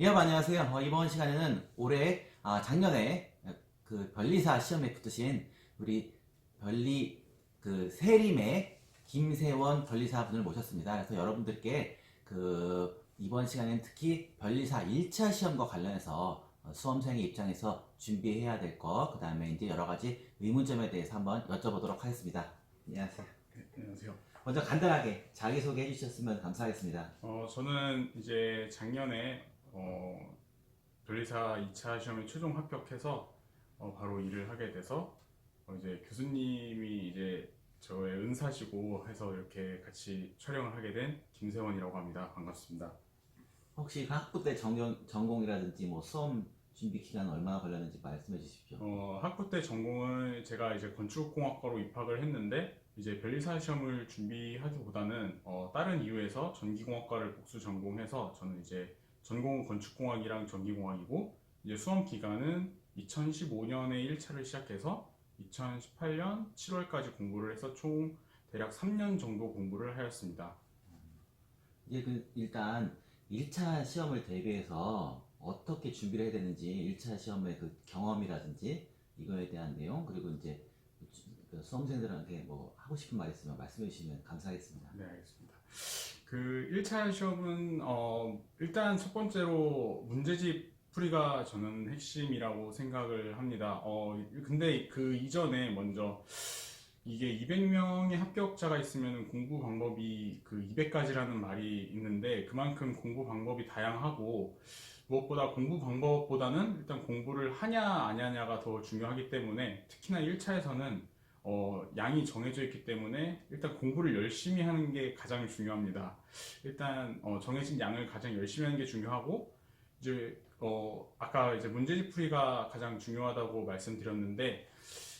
예, 여러분 안녕하세요. 어, 이번 시간에는 올해 아, 작년에 그 변리사 시험에 붙으신 우리 변리 그 세림의 김세원 변리사 분을 모셨습니다. 그래서 여러분들께 그 이번 시간에는 특히 변리사 1차 시험과 관련해서 어, 수험생의 입장에서 준비해야 될 것, 그 다음에 이제 여러 가지 의문점에 대해서 한번 여쭤보도록 하겠습니다. 안녕하세요. 네, 안녕하세요. 먼저 간단하게 자기소개 해주셨으면 감사하겠습니다. 어, 저는 이제 작년에 어, 변리사 2차 시험에 최종 합격해서 어, 바로 일을 하게 돼서 어, 이제 교수님이 이제 저의 은사시고 해서 이렇게 같이 촬영을 하게 된 김세원이라고 합니다. 반갑습니다. 혹시 그 학부 때 전공, 전공이라든지 뭐 수험 준비 기간 얼마나 걸렸는지 말씀해 주십시오. 어, 학부 때 전공을 제가 이제 건축공학과로 입학을 했는데 이제 변리사 시험을 준비하기보다는 어, 다른 이유에서 전기공학과를 복수 전공해서 저는 이제 전공은 건축공학이랑 전기공학이고 이제 수험 기간은 2015년에 1차를 시작해서 2018년 7월까지 공부를 해서 총 대략 3년 정도 공부를 하였습니다. 이제 그 일단 1차 시험을 대비해서 어떻게 준비를 해야 되는지 1차 시험의 그 경험이라든지 이거에 대한 내용 그리고 이제 그 수험생들한테 뭐 하고 싶은 말 있으면 말씀해 주시면 감사하겠습니다. 네, 알겠습니다. 그 1차 시험은 어, 일단 첫 번째로 문제집 풀이가 저는 핵심이라고 생각을 합니다. 어, 근데 그 이전에 먼저 이게 200명의 합격자가 있으면 공부 방법이 그 200가지라는 말이 있는데 그만큼 공부 방법이 다양하고 무엇보다 공부 방법보다는 일단 공부를 하냐 안 하냐가 더 중요하기 때문에 특히나 1차에서는 어, 양이 정해져 있기 때문에 일단 공부를 열심히 하는 게 가장 중요합니다. 일단 어, 정해진 양을 가장 열심히 하는 게 중요하고 이제 어, 아까 이제 문제집 풀이가 가장 중요하다고 말씀드렸는데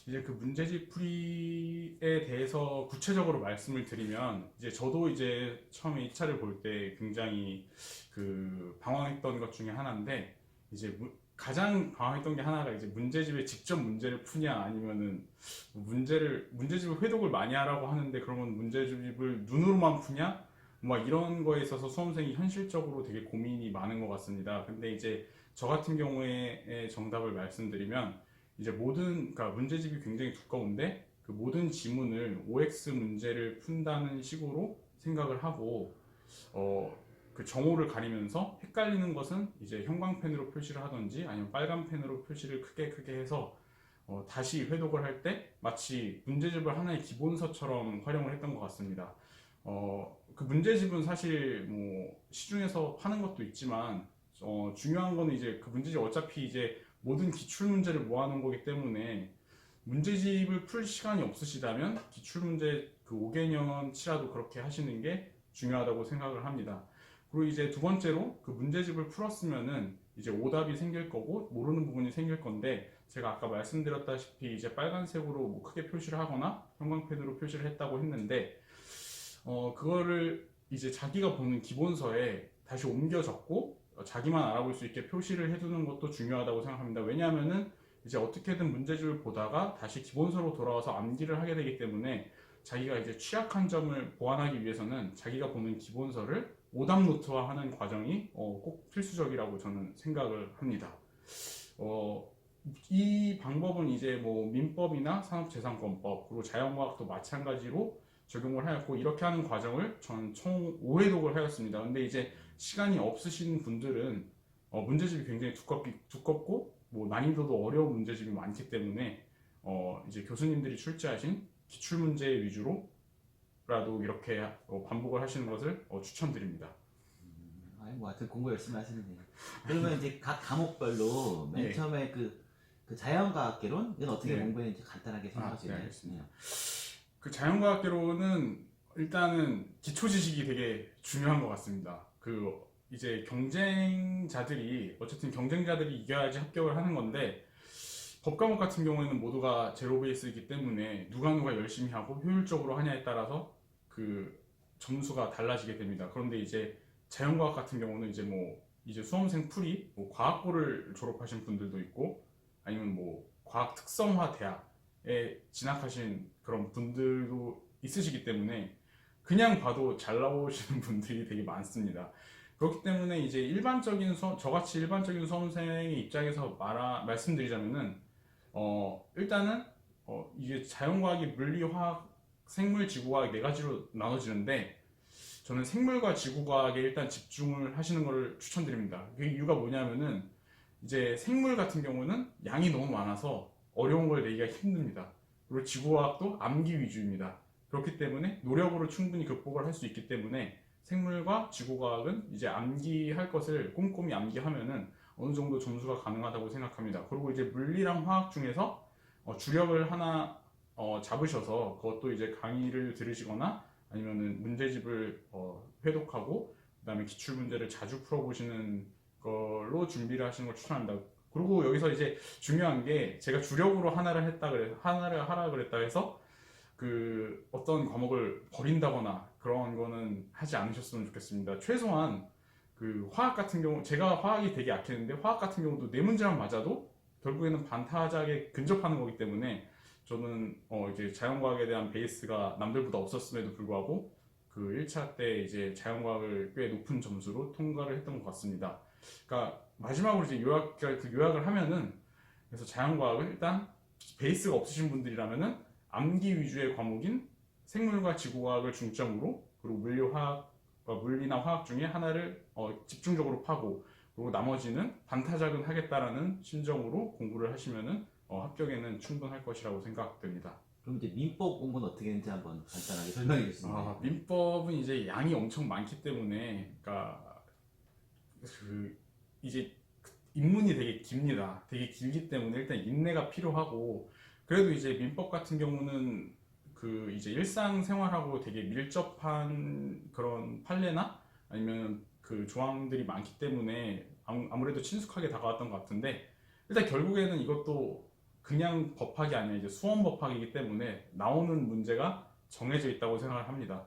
이제 그 문제집 풀이에 대해서 구체적으로 말씀을 드리면 이제 저도 이제 처음에 2차를 볼 때 굉장히 그 방황했던 것 중에 하나인데 이제 무- 가장 방황했던 게 하나가 이제 문제집에 직접 문제를 푸냐 아니면은 문제를 문제집을 회독을 많이 하라고 하는데 그러면 문제집을 눈으로만 푸냐 막 이런 거에 있어서 수험생이 현실적으로 되게 고민이 많은 것 같습니다. 근데 이제 저 같은 경우에 정답을 말씀드리면 이제 모든 그러니까 문제집이 굉장히 두꺼운데 그 모든 지문을 OX 문제를 푼다는 식으로 생각을 하고 어 그 정오를 가리면서 헷갈리는 것은 이제 형광펜으로 표시를 하든지 아니면 빨간 펜으로 표시를 크게 크게 해서 어, 다시 회독을 할 때 마치 문제집을 하나의 기본서처럼 활용을 했던 것 같습니다. 어, 그 문제집은 사실 뭐 시중에서 파는 것도 있지만 어, 중요한 거는 이제 그 문제집 어차피 이제 모든 기출 문제를 모아놓은 거기 때문에 문제집을 풀 시간이 없으시다면 기출 문제 그 5개년 치라도 그렇게 하시는 게 중요하다고 생각을 합니다. 그리고 이제 두 번째로 그 문제집을 풀었으면은 이제 오답이 생길 거고 모르는 부분이 생길 건데 제가 아까 말씀드렸다시피 이제 빨간색으로 뭐 크게 표시를 하거나 형광펜으로 표시를 했다고 했는데 어 그거를 이제 자기가 보는 기본서에 다시 옮겨 적고 어, 자기만 알아볼 수 있게 표시를 해두는 것도 중요하다고 생각합니다. 왜냐하면은 이제 어떻게든 문제집을 보다가 다시 기본서로 돌아와서 암기를 하게 되기 때문에 자기가 이제 취약한 점을 보완하기 위해서는 자기가 보는 기본서를 오답 노트화하는 과정이 어, 꼭 필수적이라고 저는 생각을 합니다. 어, 이 방법은 이제 뭐 민법이나 산업재산권법 그리고 자연과학도 마찬가지로 적용을 하였고 이렇게 하는 과정을 저는 총 5회독을 하였습니다. 근데 이제 시간이 없으신 분들은 어, 문제집이 굉장히 두껍기, 두껍고 뭐 난이도도 어려운 문제집이 많기 때문에 어, 이제 교수님들이 출제하신 기출 문제 위주로 라도 이렇게 어, 반복을 하시는 것을 어, 추천드립니다. 아니 뭐 하여튼 공부 열심히 하시는데 그러면 이제 각 과목별로 맨 예. 처음에 그, 그 자연과학개론 이건 어떻게 네. 공부했는지 간단하게 아, 설명해 네, 주세요. 알겠습니다. 그 자연과학계로는 일단은 기초 지식이 되게 중요한 것 같습니다. 그 이제 경쟁자들이 어쨌든 경쟁자들이 이겨야지 합격을 하는 건데 법 과목 같은 경우에는 모두가 제로 베이스이기 때문에 누가 누가 열심히 하고 효율적으로 하냐에 따라서 그 점수가 달라지게 됩니다. 그런데 이제 자연과학 같은 경우는 이제 뭐 이제 수험생 풀이 뭐 과학고를 졸업하신 분들도 있고 아니면 뭐 과학 특성화 대학에 진학하신 그런 분들도 있으시기 때문에 그냥 봐도 잘 나오시는 분들이 되게 많습니다. 그렇기 때문에 이제 일반적인 수, 저같이 일반적인 수험생의 입장에서 말아, 말씀드리자면은 어, 일단은 어, 이게 자연과학이 물리, 화학, 생물, 지구과학 네 가지로 나눠지는데 저는 생물과 지구과학에 일단 집중을 하시는 것을 추천드립니다. 그 이유가 뭐냐면은 이제 생물 같은 경우는 양이 너무 많아서 어려운 걸 내기가 힘듭니다. 그리고 지구과학도 암기 위주입니다. 그렇기 때문에 노력으로 충분히 극복을 할 수 있기 때문에 생물과 지구과학은 이제 암기할 것을 꼼꼼히 암기하면은 어느 정도 점수가 가능하다고 생각합니다. 그리고 이제 물리랑 화학 중에서 어, 주력을 하나 어, 잡으셔서 그것도 이제 강의를 들으시거나 아니면은 문제집을 어, 회독하고 그다음에 기출 문제를 자주 풀어보시는 걸로 준비를 하시는 걸 추천합니다. 그리고 여기서 이제 중요한 게 제가 주력으로 하나를 했다 그래 하나를 하라 그랬다 해서 그 어떤 과목을 버린다거나 그런 거는 하지 않으셨으면 좋겠습니다. 최소한 그 화학 같은 경우 제가 화학이 되게 약했는데 화학 같은 경우도 네 문제만 맞아도 결국에는 반타작에 근접하는 거기 때문에 저는 어 이제 자연과학에 대한 베이스가 남들보다 없었음에도 불구하고 그 1차 때 이제 자연과학을 꽤 높은 점수로 통과를 했던 것 같습니다. 그러니까 마지막으로 이제 요약 그 요약을 하면은 그래서 자연과학은 일단 베이스가 없으신 분들이라면은 암기 위주의 과목인 생물과 지구과학을 중점으로 그리고 물리화학 어, 물리나 화학 중에 하나를 어, 집중적으로 파고 그리고 나머지는 반타작은 하겠다라는 심정으로 공부를 하시면은 어, 합격에는 충분할 것이라고 생각됩니다. 그럼 이제 민법 공부는 어떻게 했는지 한번 간단하게 설명해 주시면 아, 민법은 이제 양이 엄청 많기 때문에, 그러니까 그 이제 입문이 되게 깁니다. 되게 길기 때문에 일단 인내가 필요하고, 그래도 이제 민법 같은 경우는 그 이제 일상생활하고 되게 밀접한 그런 판례나 아니면 그 조항들이 많기 때문에 아무- 아무래도 친숙하게 다가왔던 것 같은데, 일단 결국에는 이것도 그냥 법학이 아니라 이제 수험 법학이기 때문에 나오는 문제가 정해져 있다고 생각을 합니다.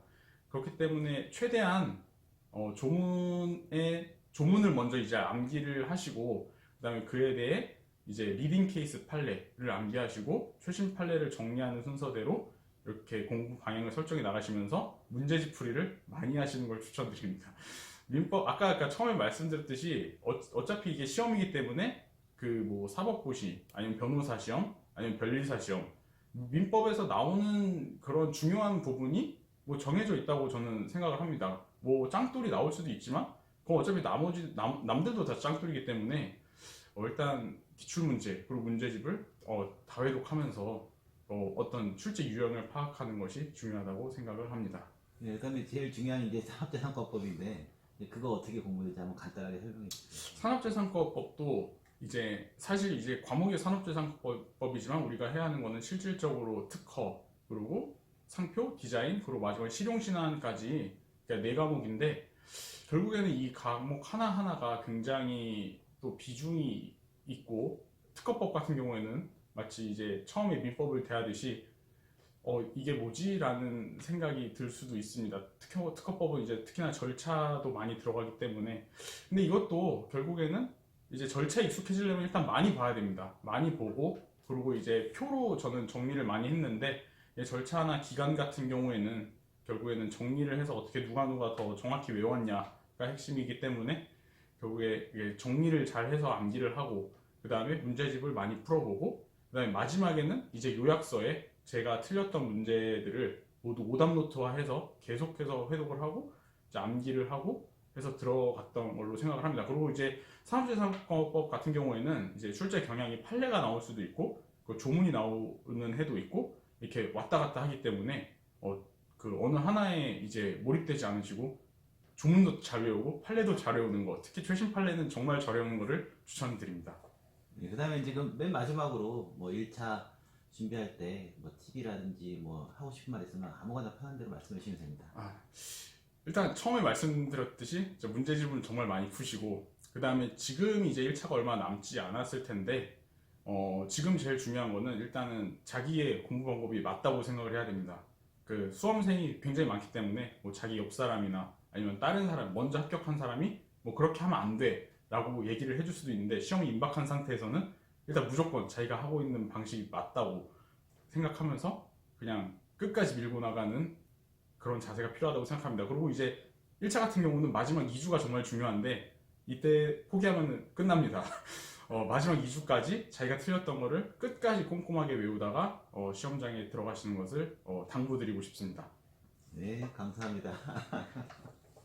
그렇기 때문에 최대한 어, 조문에 조문을 먼저 이제 암기를 하시고 그다음에 그에 대해 이제 리딩 케이스 판례를 암기하시고 최신 판례를 정리하는 순서대로 이렇게 공부 방향을 설정해 나가시면서 문제집 풀이를 많이 하시는 걸 추천드립니다. 민법 아까 아까 처음에 말씀드렸듯이 어, 어차피 이게 시험이기 때문에 그 뭐 사법고시 아니면 변호사 시험 아니면 변리사 시험 민법에서 나오는 그런 중요한 부분이 뭐 정해져 있다고 저는 생각을 합니다. 뭐 짱돌이 나올 수도 있지만 그건 어차피 나머지 남, 남들도 다 짱돌이기 때문에 어, 일단 기출 문제 그리고 문제집을 어, 다회독하면서 어, 어떤 출제 유형을 파악하는 것이 중요하다고 생각을 합니다. 네, 그다음에 제일 중요한 이제 산업재산권법인데 이제 그거 어떻게 공부되는지 한번 간단하게 설명해 주세요. 산업재산권법도 이제 사실 이제 과목이 산업재산법이지만 우리가 해야 하는 거는 실질적으로 특허 그리고 상표, 디자인 그리고 마지막에 실용신안까지 그러니까 네 과목인데 결국에는 이 과목 하나 하나가 굉장히 또 비중이 있고 특허법 같은 경우에는 마치 이제 처음에 민법을 대하듯이 어 이게 뭐지라는 생각이 들 수도 있습니다. 특허 특허법은 이제 특히나 절차도 많이 들어가기 때문에 근데 이것도 결국에는 이제 절차에 익숙해지려면 일단 많이 봐야 됩니다. 많이 보고 그리고 이제 표로 저는 정리를 많이 했는데 이 절차나 기간 같은 경우에는 결국에는 정리를 해서 어떻게 누가 누가 더 정확히 외웠냐가 핵심이기 때문에 결국에 정리를 잘 해서 암기를 하고 그 다음에 문제집을 많이 풀어보고 그 다음에 마지막에는 이제 요약서에 제가 틀렸던 문제들을 모두 오답 노트화해서 계속해서 회독을 하고 암기를 하고 해서 들어갔던 걸로 생각을 합니다. 그리고 이제 산업재산권법 같은 경우에는 이제 출제 경향이 판례가 나올 수도 있고 그 조문이 나오는 해도 있고 이렇게 왔다 갔다 하기 때문에 어, 그 어느 하나에 이제 몰입되지 않으시고 조문도 잘 외우고 판례도 잘 외우는 거 특히 최신 판례는 정말 잘 외우는 거를 추천드립니다. 네, 그다음에 지금 맨 마지막으로 뭐 1차 준비할 때 뭐 팁이라든지 뭐 하고 싶은 말 있으면 아무거나 편한 대로 말씀해 주시면 됩니다. 일단 처음에 말씀드렸듯이 문제집은 정말 많이 푸시고 그 다음에 지금 이제 1차가 얼마 남지 않았을 텐데 어, 지금 제일 중요한 거는 일단은 자기의 공부 방법이 맞다고 생각을 해야 됩니다. 그 수험생이 굉장히 많기 때문에 뭐 자기 옆 사람이나 아니면 다른 사람 먼저 합격한 사람이 뭐 그렇게 하면 안 돼라고 얘기를 해줄 수도 있는데 시험이 임박한 상태에서는 일단 무조건 자기가 하고 있는 방식이 맞다고 생각하면서 그냥 끝까지 밀고 나가는 그런 자세가 필요하다고 생각합니다. 그리고 이제 1차 같은 경우는 마지막 2주가 정말 중요한데 이때 포기하면 끝납니다. 어, 마지막 2주까지 자기가 틀렸던 거를 끝까지 꼼꼼하게 외우다가 어, 시험장에 들어가시는 것을 어, 당부드리고 싶습니다. 네, 감사합니다.